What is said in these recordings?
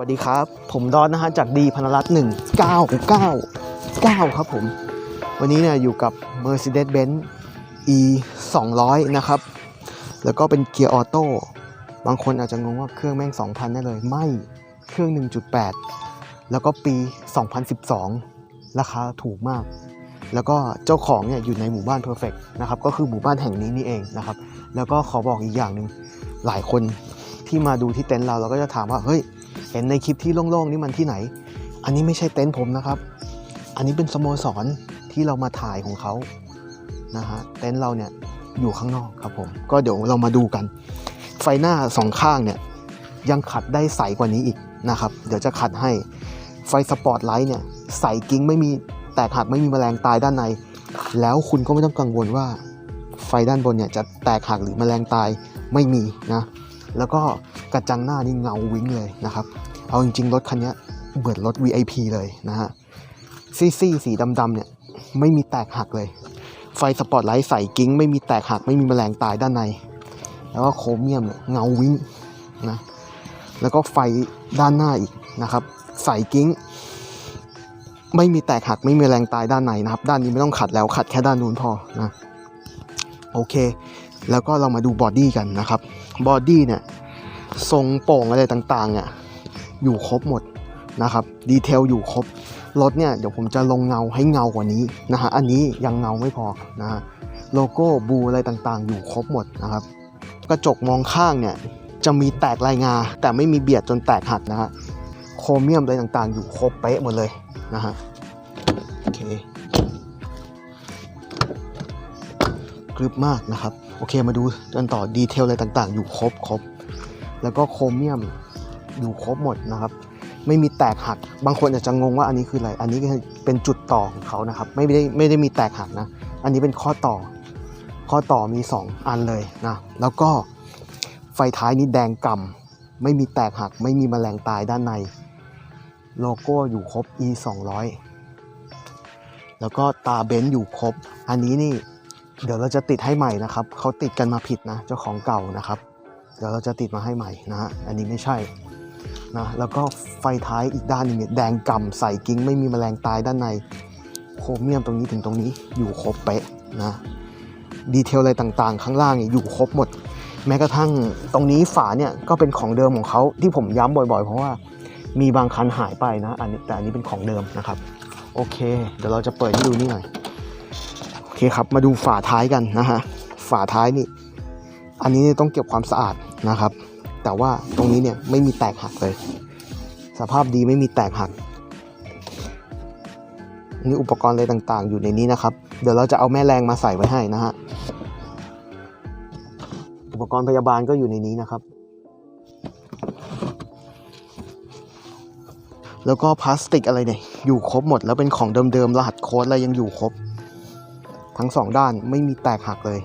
วัสดีครับ ผมดอนนะฮะจากดีพนรัตน์หนึ่งเก้าเก้าเก้าครับผม วันนี้เนี่ยอยู่กับ Mercedes-Benz E 200 นะครับ แล้วก็เป็นเกียร์ออโต้บางคนอาจจะงงว่าเครื่องแม่ง 2,000แน่เลย ไม่เครื่อง 1.8 แล้วก็ปี 2012 ราคาถูกมาก แล้วก็เจ้าของเนี่ยอยู่ในหมู่บ้าน Perfect นะครับ ก็คือหมู่บ้านแห่งนี้นี่เองนะครับ แล้วก็ขอบอกอีกอย่างหนึ่งหลายคนที่มาดูที่เต็นท์เราเราก็จะถามว่าเฮ้ย เห็นในคลิปที่โล่งๆนี่มันที่ไหน อันนี้ไม่ใช่เต็นท์ผมนะครับ อันนี้เป็นสโมสรที่เรามาถ่ายของเขานะฮะเต็นท์เราเนี่ยอยู่ข้างนอกครับผม ก็เดี๋ยวเรามาดูกัน ไฟหน้าสองข้างเนี่ยยังขัดได้ใสกว่านี้อีกนะครับ เดี๋ยวจะขัดให้ไฟสปอตไลท์เนี่ยใสกิ้งไม่มีแตกหักไม่มีแมลงตายด้านใน แล้วคุณก็ไม่ต้องกังวลว่าไฟด้านบนเนี่ยจะแตกหักหรือแมลงตายไม่มีนะ แล้วก็ กระจังหน้านี่เงาวิ้งเลยนะครับ เอาจริงๆ รถคันนี้เหมือนรถ VIP เลยนะฮะซีซีสีดำๆเนี่ยไม่มีแตกหักเลย ไฟสปอตไลท์ใส่กิ้ง ไม่มีแตกหักไม่มีแมลงตายด้านใน แล้วก็โครเมียมเนี่ยเงาวิ้งนะแล้วก็ไฟด้านหน้าอีกนะครับ ใส่กิ้ง ไม่มีแตกหักไม่มีแมลงตายด้านในนะครับ ด้านนี้ไม่ต้องขัดแล้วขัดแค่ด้านนู้นพอนะโอเค แล้วก็เรามาดูบอดี้กันนะครับบอดี้เนี่ย ทรงโป่งอะไรต่างๆเนี่ยอยู่ครบหมดนะครับดีเทลอยู่ครบรถเนี่ยเดี๋ยวผมจะลงเงาให้เงากว่านี้นะฮะอันนี้ยังเงาไม่พอนะฮะโลโก้บูอะไรต่างๆ อยู่ครบหมดนะครับกระจกมองข้างเนี่ยจะมีแตกลายงา แต่ไม่มีเบียดจนแตกหักนะฮะโครเมียมอะไรต่างๆ อยู่ครบเป๊ะหมดเลยนะฮะโอเคกรึบมากนะครับ โอเคมาดูกันต่อดีเทลอะไรต่างๆ อยู่ครบครบ แล้วก็โครเมียมอยู่ครบหมดนะครับ ไม่มีแตกหัก บางคนอาจจะงงว่าอันนี้คืออะไร อันนี้เป็นจุดต่อของเขานะครับ ไม่ได้ไม่ได้มีแตกหักนะ อันนี้เป็นข้อต่อ ข้อต่อมี 2 อันเลยนะ แล้วก็ไฟท้ายนี่แดงก่ำไม่มีแตกหัก ไม่มีแมลงตายด้านใน โลโก้อยู่ครบ e 200แล้วก็ตาเบนซ์อยู่ครบ อันนี้นี่เดี๋ยวเราจะติดให้ใหม่นะครับ เขาติดกันมาผิดนะ เจ้าของเก่านะครับ เดี๋ยวเราจะติดมาให้ใหม่นะฮะอันนี้ไม่ใช่นะแล้วก็ไฟท้ายอีกด้านหนึงเนี่ยแดงกำ่ำใส่กิ้งไม่มีแมลงตายด้านในโครเมียมตรงนี้ถึงตรงนี้อยู่ครบเป๊ะนะดีเทลอะไรต่างๆ ข้างล่างนี่อยู่ครบหมด แม้กระทั่งตรงนี้ฝาเนี่ยก็เป็นของเดิมของเขาที่ผมย้ำบ่อยๆ เพราะว่ามีบางคันหายไปนะอันนี้แต่อันนี้เป็นของเดิมนะครับ โอเค เดี๋ยวเราจะเปิดให้ดูนี่หน่อยโอเคครับมาดูฝาท้ายกันนะฮะฝาท้ายนี่ อันนี้เนี่ยต้องเก็บความสะอาดนะครับ แต่ว่าตรงนี้เนี่ยไม่มีแตกหักเลย สภาพดีไม่มีแตกหักนี่อุปกรณ์อะไรต่างๆ อยู่ในนี้นะครับ เดี๋ยวเราจะเอาแม่แรงมาใส่ไว้ให้นะฮะ อุปกรณ์พยาบาลก็อยู่ในนี้นะครับ แล้วก็พลาสติกอะไรเนี่ยอยู่ครบหมดแล้วเป็นของเดิมๆรหัสโค้ดอะไรยังอยู่ครบ ทั้งสองด้านไม่มีแตกหักเลย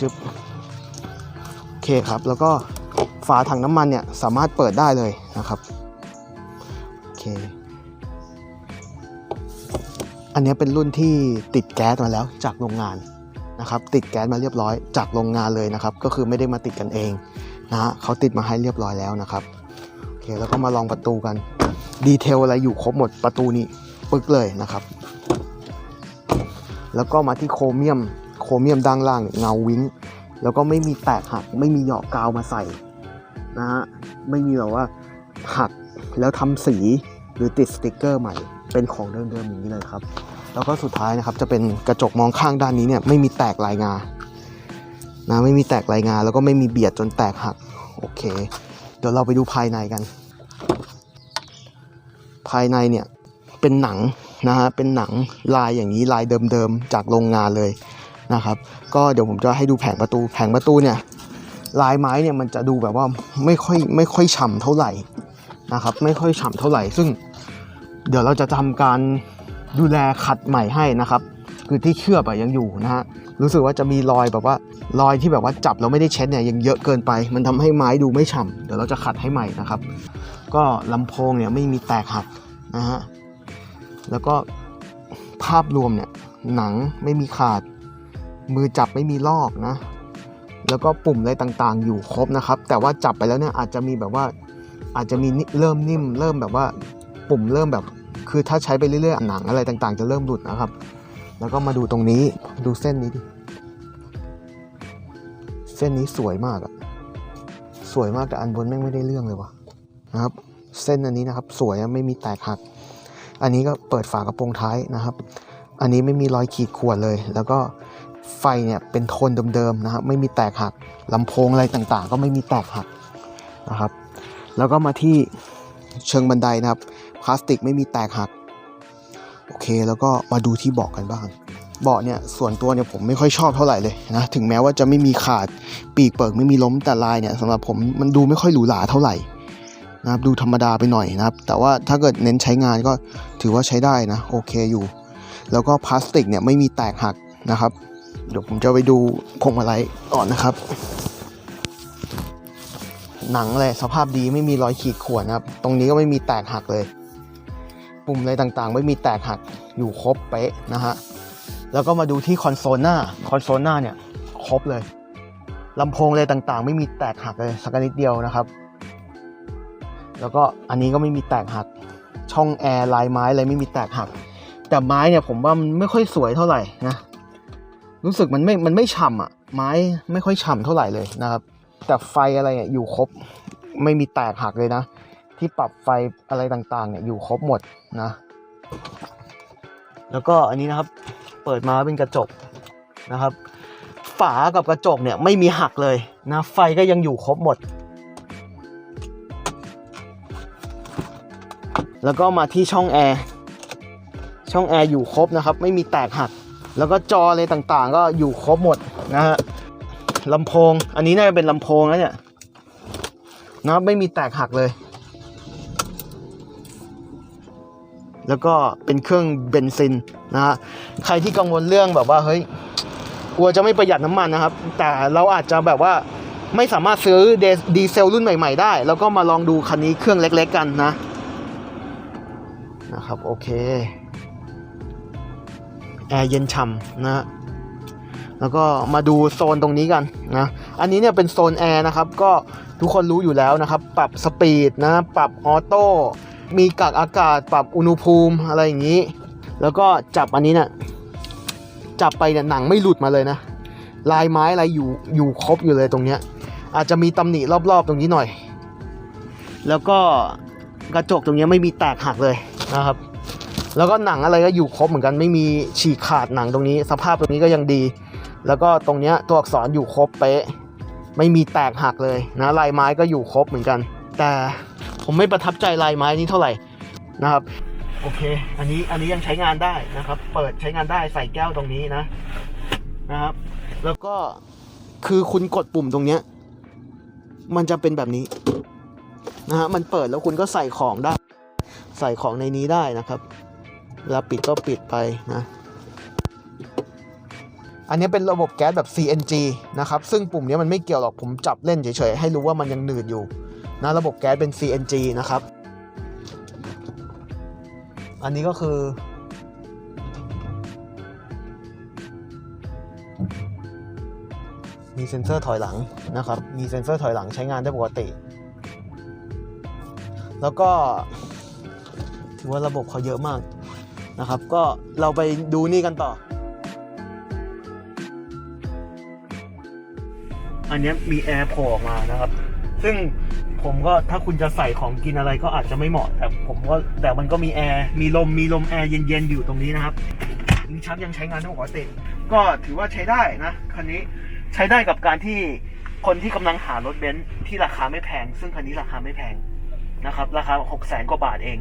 จึบโอเคครับ แล้วก็ฝาถังน้ำมันเนี่ยสามารถเปิดได้เลยนะครับโอเคอันนี้เป็นรุ่นที่ติดแก๊สมาแล้วจากโรงงานนะครับ ติดแก๊สมาเรียบร้อยจากโรงงานเลยนะครับ ก็คือไม่ได้มาติดกันเองนะฮะเขาติดมาให้เรียบร้อยแล้วนะครับโอเคแล้วก็มาลองประตูกันดีเทลอะไรอยู่ครบหมดประตูนี้ปึกเลยนะครับ แล้วก็มาที่โครเมียม โครเมียมด้านล่างเงาวิ้งแล้วก็ไม่มีแตกหักไม่มีเหยาะกาวมาใส่นะฮะไม่มีแบบว่าหักแล้วทำสีหรือติดสติกเกอร์ใหม่ เป็นของเดิมๆอย่างนี้เลยครับ แล้วก็สุดท้ายนะครับจะเป็นกระจกมองข้างด้านนี้เนี่ยไม่มีแตกลายงานะไม่มีแตกลายงาแล้วก็ไม่มีเบียดจนแตกหักโอเค เดี๋ยวเราไปดูภายในกัน ภายในเนี่ยเป็นหนังนะฮะเป็นหนังลายอย่างนี้ลายเดิมๆจากโรงงานเลย นะครับ ก็เดี๋ยวผมจะให้ดูแผงประตู แผงประตูเนี่ยลายไม้เนี่ยมันจะดูแบบว่าไม่ค่อยไม่ค่อยฉ่ำเท่าไหร่นะครับ ไม่ค่อยฉ่ำเท่าไหร่ ซึ่งเดี๋ยวเราจะทำการดูแลขัดใหม่ให้นะครับ คือที่เชือบอะยังอยู่นะฮะรู้สึกว่าจะมีรอยแบบว่ารอยที่แบบว่าจับแล้วไม่ได้เช็ดเนี่ยยังเยอะเกินไป มันทำให้ไม้ดูไม่ฉ่ำเดี๋ยวเราจะขัดให้ใหม่นะครับ ก็ลำโพงเนี่ยไม่มีแตกหักนะฮะแล้วก็ภาพรวมเนี่ยหนังไม่มีขาด มือจับไม่มีลอกนะ แล้วก็ปุ่มอะไรต่างๆ อยู่ครบนะครับ แต่ว่าจับไปแล้วเนี่ยอาจจะมีแบบว่าอาจจะมีเริ่มนิ่ม เริ่มแบบว่าปุ่มเริ่มแบบ คือถ้าใช้ไปเรื่อยๆหนังอะไรต่างๆ จะเริ่มหลุดนะครับ แล้วก็มาดูตรงนี้ดูเส้นนี้ดิเส้นนี้สวยมากอะสวยมากแต่อันบนแม่งไม่ได้เรื่องเลยวะนะครับ เส้นอันนี้นะครับ สวยไม่มีแตกหัก อันนี้ก็เปิดฝากระโปรงท้ายนะครับ อันนี้ไม่มีรอยขีดข่วนเลย แล้วก็ ไฟเนี่ยเป็นโทนเดิมๆนะครับไม่มีแตกหักลำโพงอะไรต่างๆ ก็ไม่มีแตกหักนะครับ แล้วก็มาที่เชิงบันไดนะครับพลาสติกไม่มีแตกหักโอเคแล้วก็มาดูที่เบาะกันบ้างเบาะเนี่ยส่วนตัวเนี่ยผมไม่ค่อยชอบเท่าไหร่เลยนะถึงแม้ว่าจะไม่มีขาดปีกเปิกไม่มีล้มแต่ลายเนี่ยสำหรับผมมันดูไม่ค่อยหรูหราเท่าไหร่นะครับดูธรรมดาไปหน่อยนะครับ แต่ว่าถ้าเกิดเน้นใช้งานก็ถือว่าใช้ได้นะโอเคอยู่ แล้วก็พลาสติกเนี่ยไม่มีแตกหักนะครับ เดี๋ยวผมจะไปดูพวงมาลัยก่อนนะครับ หนังเลยสภาพดีไม่มีรอยขีดข่วนนะครับ ตรงนี้ก็ไม่มีแตกหักเลย ปุ่มอะไรต่างๆ ไม่มีแตกหักอยู่ครบเป๊ะนะฮะ แล้วก็มาดูที่คอนโซลหน้า คอนโซลหน้าเนี่ยครบเลยลำโพงอะไรต่างๆ ไม่มีแตกหักเลยสักนิดเดียวนะครับ แล้วก็อันนี้ก็ไม่มีแตกหัก ช่องแอร์ลายไม้อะไรไม่มีแตกหัก แต่ไม้เนี่ยผมว่ามันไม่ค่อยสวยเท่าไหร่นะ รู้สึกมันไม่ มันไม่ฉ่ำอะ ไม้ไม่ค่อยฉ่ำเท่าไหร่เลยนะครับ แต่ไฟอะไรเนี่ยอยู่ครบ ไม่มีแตกหักเลยนะ ที่ปรับไฟอะไรต่างๆเนี่ยอยู่ครบหมดนะ แล้วก็อันนี้นะครับ เปิดมาเป็นกระจกนะครับ ฝากับกระจกเนี่ยไม่มีหักเลยนะ ไฟก็ยังอยู่ครบหมด แล้วก็มาที่ช่องแอร์ ช่องแอร์อยู่ครบนะครับ ไม่มีแตกหัก แล้วก็จออะไรต่างๆ ก็อยู่ครบหมดนะฮะลำโพง อันนี้น่าจะเป็นลำโพงนะเนี่ยนะไม่มีแตกหักเลย แล้วก็เป็นเครื่องเบนซินนะฮะใครที่กังวลเรื่องแบบว่าเฮ้ยกลัวจะไม่ประหยัดน้ำมันนะครับ แต่เราอาจจะแบบว่าไม่สามารถซื้อดดีเซลรุ่นใหม่ ๆ ได้ แล้วก็มาลองดูคันนี้เครื่องเล็ก ๆ กันนะนะครับ โอเค แอร์เย็นฉ่ำนะฮะแล้วก็มาดูโซนตรงนี้กันนะ อันนี้เนี่ยเป็นโซนแอร์นะครับ ก็ทุกคนรู้อยู่แล้วนะครับ ปรับสปีดนะ ปรับออโต้ มีกักอากาศ ปรับอุณหภูมิอะไรอย่างนี้ แล้วก็จับอันนี้เนี่ย จับไปเนี่ยหนังไม่หลุดมาเลยนะ ลายไม้อะไรอยู่อยู่ครบอยู่เลยตรงเนี้ย อาจจะมีตำหนิรอบๆตรงนี้หน่อย แล้วก็กระจกตรงเนี้ยไม่มีแตกหักเลยนะครับ แล้วก็หนังอะไรก็อยู่ครบเหมือนกันไม่มีฉีกขาดหนังตรงนี้ สภาพตรงนี้ก็ยังดี แล้วก็ตรงเนี้ยตัวอักษรอยู่ครบเป๊ะ ไม่มีแตกหักเลยนะลายไม้ก็อยู่ครบเหมือนกัน แต่ผมไม่ประทับใจลายไม้นี้เท่าไหร่นะครับโอเค อันนี้อันนี้ยังใช้งานได้นะครับ เปิดใช้งานได้ใส่แก้วตรงนี้นะนะครับ แล้วก็คือคุณกดปุ่มตรงเนี้ยมันจะเป็นแบบนี้นะฮะมันเปิดแล้วคุณก็ใส่ของได้ ใส่ของในนี้ได้นะครับ เวลาปิดก็ปิดไปนะอันนี้เป็นระบบแก๊สแบบ CNG นะครับ ซึ่งปุ่มนี้มันไม่เกี่ยวหรอก ผมจับเล่นเฉยๆ ให้รู้ว่ามันยังหนืดอยู่นะระบบแก๊สเป็น CNG นะครับ อันนี้ก็คือ มีเซ็นเซอร์ถอยหลังนะครับ มีเซ็นเซอร์ถอยหลังใช้งานได้ปกติ แล้วก็ ถือว่าระบบเขาเยอะมาก นะครับ ก็เราไปดูนี่กันต่อ อันนี้มีแอร์โผล่ออกมานะครับ ซึ่งผมก็ถ้าคุณจะใส่ของกินอะไรก็อาจจะไม่เหมาะ แต่ผมก็แต่มันก็มีแอร์มีลมมีลมแอร์เย็นๆอยู่ตรงนี้นะครับลิ้นชักยังใช้งานได้ปกติก็ถือว่าใช้ได้นะคันนี้ใช้ได้กับการที่คนที่กำลังหารถเบนซ์ที่ราคาไม่แพง ซึ่งคันนี้ราคาไม่แพงนะครับ ราคา6 0แสนกว่าบาทเอง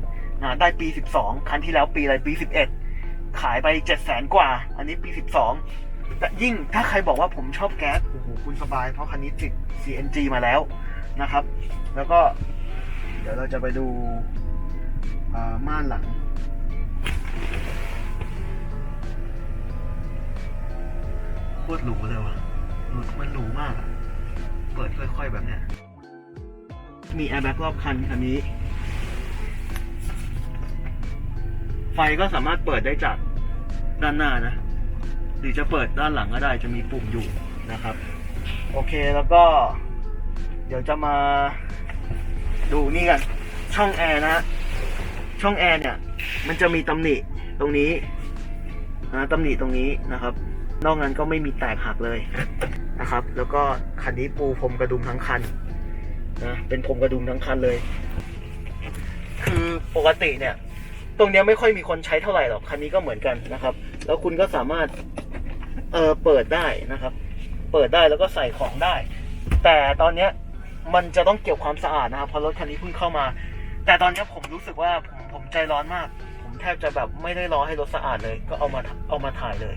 ได้ปี 12คันที่แล้วปีอะไรปี 11 ขายไป7 0 0แสนกว่า อันนี้ปี 12 แต่ยิ่งถ้าใครบอกว่าผมชอบแก๊สโอ้โหคุณสบายเพราะคันนี้ติด CNG มาแล้วนะครับ แล้วก็ เดี๋ยวเราจะไปดูม่านหลังโคตรหรูเลยว่ะหรูมันหรูมากอะเปิดค่อยๆแบบเนี้ยมีแอร์แบ็กรอบคันคันนี้ ไฟก็สามารถเปิดได้จากด้านหน้านะ หรือจะเปิดด้านหลังก็ได้จะมีปุ่มอยู่นะครับ โอเคแล้วก็ เดี๋ยวจะมาดูนี่กัน ช่องแอร์นะ ช่องแอร์เนี่ย มันจะมีตำหนิตรงนี้นะตำหนิตรงนี้นะครับ นอกนั้นก็ไม่มีแตกหักเลยนะครับ แล้วก็คันนี้ปูพรมกระดุมทั้งคันนะเป็นพรมกระดุมทั้งคันเลย คือปกติเนี่ย ตรงนี้ไม่ค่อยมีคนใช้เท่าไหร่หรอกคันนี้ก็เหมือนกันนะครับ แล้วคุณก็สามารถเออเปิดได้นะครับ เปิดได้แล้วก็ใส่ของได้ แต่ตอนเนี้ยมันจะต้องเก็บความสะอาดนะครับเพราะรถคันนี้เพิ่งเข้ามา แต่ตอนเนี้ยผมรู้สึกว่าผมผมใจร้อนมาก ผมแทบจะแบบไม่ได้รอให้รถสะอาดเลย ก็เอามาเอามาถ่ายเลย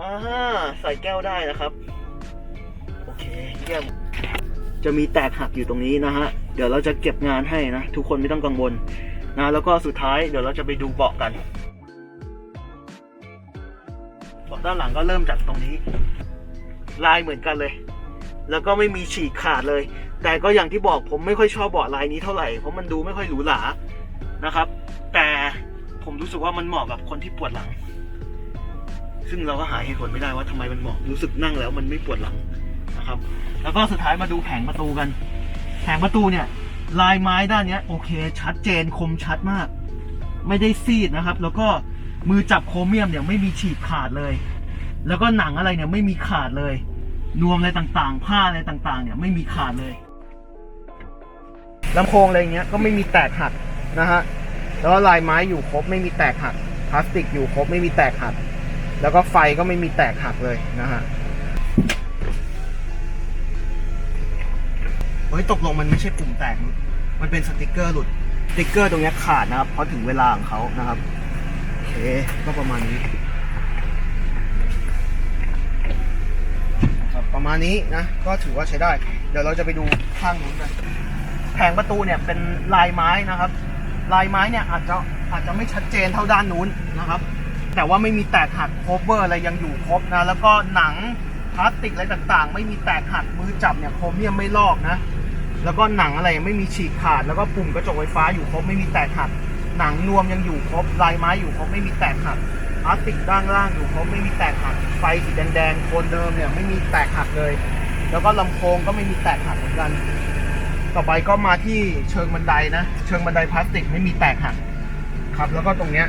อ่าใส่แก้วได้นะครับ โอเคเยี่ยมจะมีแตกหักอยู่ตรงนี้นะฮะ เดี๋ยวเราจะเก็บงานให้นะ ทุกคนไม่ต้องกังวลนะแล้วก็สุดท้ายเดี๋ยวเราจะไปดูเบาะกันเบาะด้านหลังก็เริ่มจากตรงนี้ ลายเหมือนกันเลย แล้วก็ไม่มีฉีกขาดเลย แต่ก็อย่างที่บอกผมไม่ค่อยชอบเบาะลายนี้เท่าไหร่เพราะมันดูไม่ค่อยหรูหรานะครับ แต่ผมรู้สึกว่ามันเหมาะกับคนที่ปวดหลัง ซึ่งเราก็หาเหตุผลไม่ได้ว่าทำไมมันเหมาะรู้สึกนั่งแล้วมันไม่ปวดหลังนะครับ แล้วก็สุดท้ายมาดูแผงประตูกัน แผงประตูเนี่ย ลายไม้ด้านนี้โอเค ชัดเจนคมชัดมาก ไม่ได้ซีดนะครับ แล้วก็มือจับโครเมียมเนี่ยไม่มีฉีกขาดเลย แล้วก็หนังอะไรเนี่ยไม่มีขาดเลย นวมอะไรต่างๆ ผ้าอะไรต่างๆ เนี่ยไม่มีขาดเลยลำโพงอะไรเงี้ยก็ไม่มีแตกหักนะฮะแล้วลายไม้อยู่ครบไม่มีแตกหักพลาสติกอยู่ครบไม่มีแตกหัก แล้วก็ไฟก็ไม่มีแตกหักเลยนะฮะ เฮ้ยตกลงมันไม่ใช่ปุ่มแตก มันเป็นสติกเกอร์หลุด สติกเกอร์ตรงนี้ขาดนะครับ เพราะถึงเวลาของเขานะครับ โอเค ก็ประมาณนี้ครับประมาณนี้นะ ก็ถือว่าใช้ได้ เดี๋ยวเราจะไปดูข้างนู้นกันแผงประตูเนี่ยเป็นลายไม้นะครับ ลายไม้เนี่ยอาจจะอาจจะไม่ชัดเจนเท่าด้านนู้นนะครับ แต่ว่าไม่มีแตกหักโคเวอร์อะไรยังอยู่ครบนะ แล้วก็หนังพลาสติกอะไรต่างๆ ไม่มีแตกหักมือจับเนี่ยโครเมียมไม่ลอกนะ แล้วก็หนังอะไรไม่มีฉีกขาด แล้วก็ปุ่มกระจกไฟฟ้าอยู่ครบไม่มีแตกหัก หนังนวมยังอยู่ครบลายไม้อยู่ครบไม่มีแตกหักพลาสติกด้านล่างอยู่ครบไม่มีแตกหัก ไฟสีแดงๆโคนเดิมเนี่ยไม่มีแตกหักเลย แล้วก็ลำโพงก็ไม่มีแตกหักเหมือนกัน ต่อไปก็มาที่เชิงบันไดนะ เชิงบันไดพลาสติกไม่มีแตกหักครับ แล้วก็ตรงเนี้ย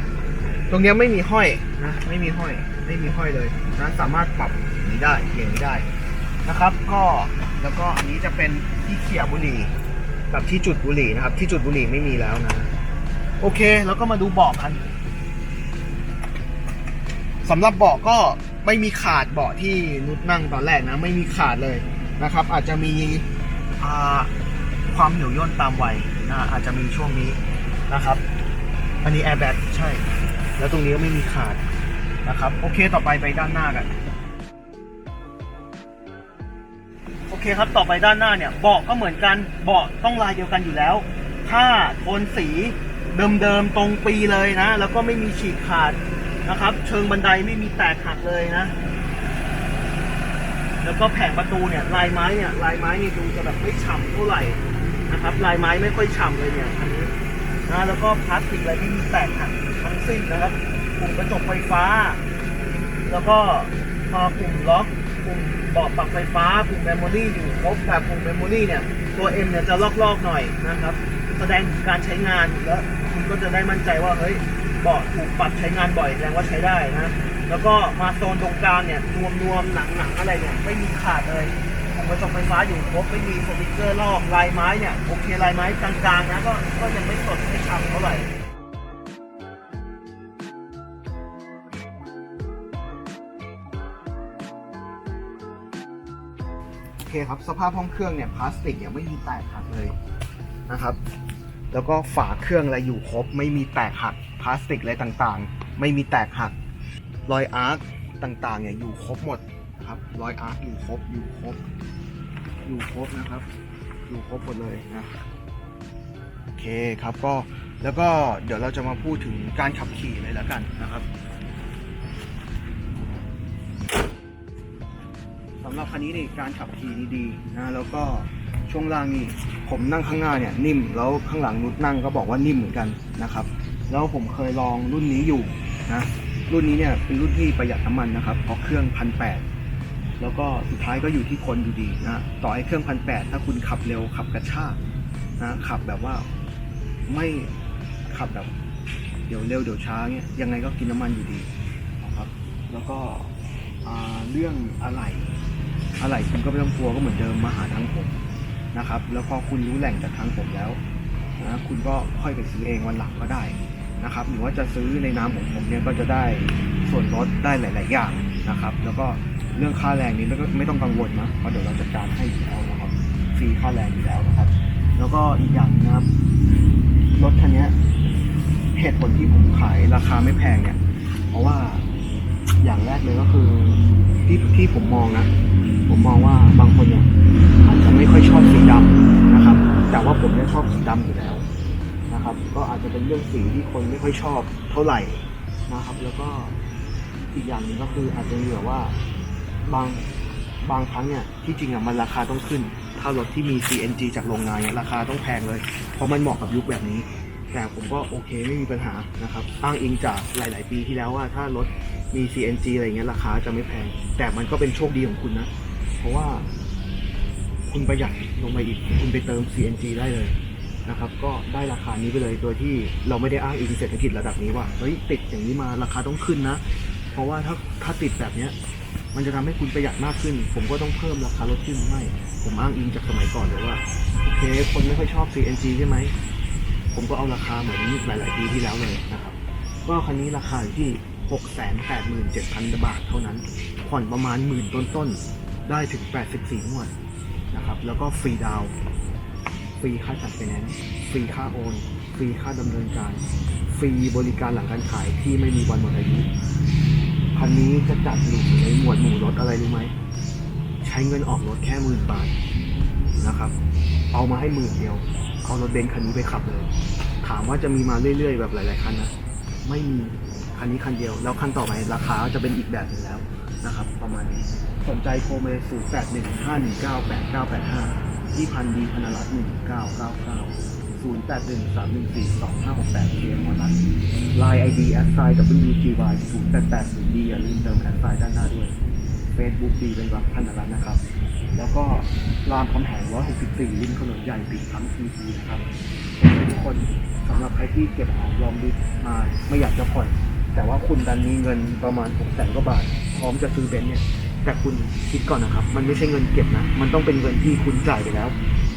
ตรงเนี้ยไม่มีห้อยนะ ไม่มีห้อย ไม่มีห้อยเลยนะสามารถปรับอย่างนี้ได้อย่างนี้ได้นะครับ ก็แล้วก็อันนี้จะเป็น ที่เขี่ยบุหรี่กับที่จุดบุหรี่นะครับ ที่จุดบุหรี่ไม่มีแล้วนะ โอเค แล้วก็มาดูเบาะกันสำหรับเบาะก็ไม่มีขาดเบาะที่นุดนั่งตอนแรกนะ ไม่มีขาดเลยนะครับ อาจจะมีความเหนียวย่นตามวัยนะอาจจะมีช่วงนี้นะครับ อันนี้แอร์แบ็กใช่ แล้วตรงนี้ก็ไม่มีขาดนะครับ โอเคต่อไปไปด้านหน้ากัน เคครับต่อไปด้านหน้าเนี่ยเบาะก็เหมือนกันเบาะต้องลายเดียวกันอยู่แล้วผ้าโทนสีเดิมๆตรงปีเลยนะ แล้วก็ไม่มีฉีกขาดนะครับ เชิงบันไดไม่มีแตกหักเลยนะ แล้วก็แผงประตูเนี่ยลายไม้เนี่ยลายไม้นี่ดูจะแบบไม่ฉ่ำเท่าไหร่นะครับ ลายไม้ไม่ค่อยฉ่ำเลยเนี่ยอันนี้นะแล้วก็พลาสติกอะไรไม่มีแตกหักทั้งสิ้นนะครับปุ่มกระจกไฟฟ้า แล้วก็พอปุ่มล็อก ปุ่มเบาะปรับไฟฟ้าปุ่มเมมโมรี่อยู่ครบแต่ปุ่มเมมโมรี่เนี่ยตัว M เนี่ยจะลอกๆหน่อยนะครับ แสดงการใช้งานแล้วคุณก็จะได้มั่นใจว่าเฮ้ยเบาะถูกปรับใช้งานบ่อยแสดงว่าใช้ได้นะแล้วก็มาโซนตรงกลางเนี่ยนวมนวมๆหนังหนังๆอะไรเนี่ยไม่มีขาดเลยปุ่มกระจกไฟฟ้าอยู่ครบไม่มีสติกเกอร์ลอกลายไม้เนี่ยโอเคลายไม้กลางๆนะก็ก็ยังไม่สดไม่ฉ่ำเท่าไหร่ เคครับ สภาพห้องเครื่องเนี่ยพลาสติกเนี่ยไม่มีแตกหักเลยนะครับ แล้วก็ฝาเครื่องอะไรอยู่ครบ ไม่มีแตกหักพลาสติกอะไรต่างๆ ไม่มีแตกหัก รอยอาร์คต่างๆเนี่ยอยู่ครบหมดนะครับรอยอาร์คอยู่ครบอยู่ครบอยู่ครบนะครับ อยู่ครบหมดเลยนะโอเคครับก็แล้วก็เดี๋ยวเราจะมาพูดถึงการขับขี่เลยแล้วกันนะครับำหรับคันนี้นี่การขับขี่นี่ดีนะแล้วก็ช่วงล่างนี่ผมนั่งข้างหน้าเนี่ยนิ่มแล้วข้างหลังนุดนั่งก็บอกว่านิ่มเหมือนกันนะครับ แล้วผมเคยลองรุ่นนี้อยู่นะรุ่นนี้เนี่ยเป็นรุ่นที่ประหยัดน้ำมันนะครับเพราะเครื่องพันแปดแล้วก็สุดท้ายก็อยู่ที่คนอยู่ดีนะต่อให้เครื่องพันแปดถ้าคุณขับเร็วขับกระชากนะขับแบบว่าไม่ขับแบบเดี๋ยวเร็วเดี๋ยวช้าเนี่ยยังไงก็กินน้ำมันอยู่ดีนะครับ แล้วก็เรื่องอะไร อะไรคุณก็ไม่ต้องกลัวก็เหมือนเดิมมาหาทางผมนะครับ แล้วพอคุณรู้แหล่งจากทางผมแล้วนะคุณก็ค่อยไปซื้อเองวันหลังก็ได้นะครับ หรือว่าจะซื้อในนามของผมเนี่ยก็จะได้ส่วนลดได้หลาย ๆ อย่างนะครับ แล้วก็เรื่องค่าแรงนี้ไม่ต้องไม่ต้องกังวลนะเพราะเดี๋ยวเราจัดการให้อยู่แล้วนะครับฟรีค่าแรงอยู่แล้วนะครับ แล้วก็อีกอย่างนะครับรถคันนี้เหตุผลที่ผมขายราคาไม่แพงเนี่ย เพราะว่าอย่างแรกเลยก็คือที่ที่ผมมองนะ ผมมองว่าบางคนเนี่ยอาจจะไม่ค่อยชอบสีดำนะครับ แต่ว่าผมเนี่ยชอบสีดำอยู่แล้วนะครับ ก็อาจจะเป็นเรื่องสีที่คนไม่ค่อยชอบเท่าไหร่นะครับ แล้วก็อีกอย่างหนึ่งก็คืออาจจะมีแบบว่าบางบางครั้งเนี่ยที่จริงอะมันราคาต้องขึ้น ถ้ารถที่มี CNG จากโรงงานเนี่ยราคาต้องแพงเลย เพราะมันเหมาะกับยุคแบบนี้ แต่ผมก็โอเคไม่มีปัญหานะครับ อ้างอิงจากหลาย ๆ ปีที่แล้วว่าถ้ารถมี CNG อะไรเงี้ยราคาจะไม่แพง แต่มันก็เป็นโชคดีของคุณนะ เพราะว่าคุณประหยัดลงไปอีก คุณไปเติม CNG ได้เลยนะครับ ก็ได้ราคานี้ไปเลยโดยที่เราไม่ได้อ้างอิงเศรษฐกิจระดับนี้ว่าเฮ้ยติดอย่างนี้มาราคาต้องขึ้นนะ เพราะว่าถ้าถ้าติดแบบเนี้ย มันจะทำให้คุณประหยัดมากขึ้น ผมก็ต้องเพิ่มราคารถขึ้นไม่ ผมอ้างอิงจากสมัยก่อนเลยว่าโอเคคนไม่ค่อยชอบ CNG ใช่ไหมผมก็เอาราคาเหมือนหลาย ๆ ปีที่แล้วเลยนะครับ ก็คันนี้ราคาอยู่ที่ 687,000 บาทเท่านั้น ผ่อนประมาณหมื่นต้น ๆ ได้ถึง 84งวดนะครับ แล้วก็ฟรีดาวฟรีค่าจัดไฟแนนซ์ฟรีค่าโอน ฟรีค่าดำเนินการ ฟรีบริการหลังการขายที่ไม่มีวันหมดอายุคันนี้จะจัดอยู่ในหมวดหมู่รถอะไรรู้ไหม ใช้เงินออกรถแค่หมื่นบาทนะครับ เอามาให้หมื่นเดียว เอารถเบนซ์คันนี้ไปขับเลย ถามว่าจะมีมาเรื่อยๆ แบบหลาย ๆ คันนะ ไม่มี คันนี้คันเดียว แล้วคันต่อไปราคาจะเป็นอีกแบบหนึ่งแล้ว นะครับ ประมาณนี้สนใจโทรมาศูนย์แปดหนึ่งห้าหนึ่งเลย0 8 1 5 1 9 8 9 8 5ที่พันดีพนรัตน์1 9 9 9 0 8 1 3 1 4 2 5 6 8เทียมออนไลน์ไลน์ไอดีแอดไซน์ WGY 0 8 8 0 D อย่าลืมเติมแอดไซน์ด้านหน้าด้วย Facebook ดีเป็นรักพันรัตน์นะครับ แล้วก็รามคำแหง164ริมถนนใหญ่ปิดทั้งทีทีนะครับทุกคนสำหรับใครที่เก็บหอมรอมริบมาไม่อยากจะผ่อนแต่ว่าคุณดันมีเงินประมาณ6แสนกว่าบาท ร้อมจะซื้อเบนซ์เนี่ยแต่คุณคิดก่อนนะครับ มันไม่ใช่เงินเก็บนะ มันต้องเป็นเงินที่คุณจ่ายไปแล้ว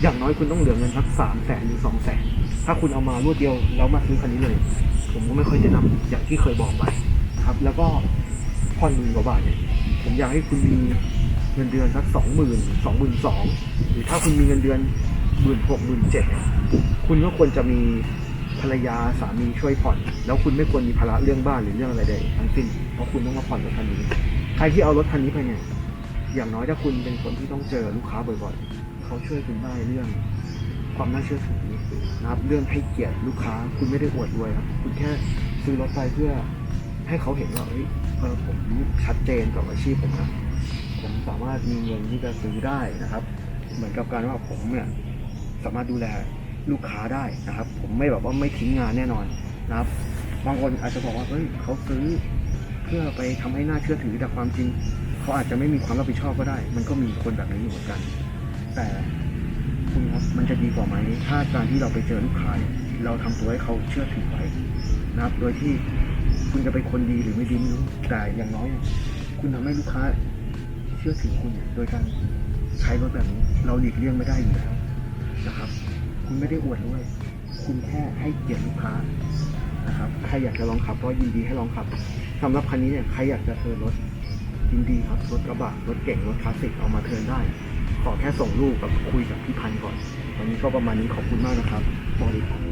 อย่างน้อยคุณต้องเหลือเงินสักสามแสนหรือสองแสนถ้าคุณเอามารวดเดียวแล้วมาซื้อคันนี้เลย ผมก็ไม่ค่อยแนะนำอย่างที่เคยบอกไปครับ แล้วก็ผ่อนหมื่นกว่าบาทเนี่ยผมอยากให้คุณมีเงินเดือนสักสองหมื่นสองหมื่นสองหรือถ้าคุณมีเงินเดือนหมื่นหกหมื่นเจ็ดเนี่ยคุณก็ควรจะมีภรรยาสามีช่วยผ่อน แล้วคุณไม่ควรมีภาระเรื่องบ้านหรือเรื่องอะไรใดทั้งสิ้นเพราะคุณต้องมาผ่อนรถคันนี้ รที่เอารถคันนี้ไปเนี่ย อย่างน้อยถ้าคุณเป็นคนที่ต้องเจอลูกค้าบ่อยๆ เขาช่วยคุณได้เรื่อง ความน่าเชื่อถือนะครับ เรื่องให้เกียรติลูกค้า คุณไม่ได้อวดรวยครับ คุณแค่ซื้อรถไปเพื่อให้เขาเห็นว่าเอ้ยเออผมชัดเจนกับอาชีพผมนะ ผมสามารถมีเงินที่จะซื้อได้นะครับ เหมือนกับการว่าผมเนี่ยสามารถดูแลลูกค้าได้นะครับ ผมไม่แบบว่าไม่ทิ้งงานแน่นอนนะครับ บางคนอาจจะบอกว่าเฮ้ยเขาซื้อ เพื่อไปทำให้น่าเชื่อถือแต่ความจริง เขาอาจจะไม่มีความรับผิดชอบก็ได้ มันก็มีคนแบบนี้อยู่เหมือนกัน แต่คุณครับมันจะดีกว่าไหมถ้าการที่เราไปเจอลูกค้าเราทำตัวให้เขาเชื่อถือไว้นะครับ โดยที่คุณจะเป็นคนดีหรือไม่ดีไม่รู้แต่อย่างน้อย คุณทำให้ลูกค้าเชื่อถือคุณโดยการใช้รถแบบนี้ เราหลีกเลี่ยงไม่ได้อยู่แล้วนะครับ คุณไม่ได้อวดด้วย คุณแค่ให้เกียรติลูกค้า นะครับใครอยากจะลองขับก็ยินดีให้ลองขับสำหรับคันนี้เนี่ยใครอยากจะเทิร์นรถยินดีครับรถกระบะรถเก่งรถคลาสสิกเอามาเทิร์นได้ ขอแค่ส่งรูปกับคุยกับพี่พันก่อน วันนี้ก็ประมาณนี้ขอบคุณมากนะครับบอดีครับ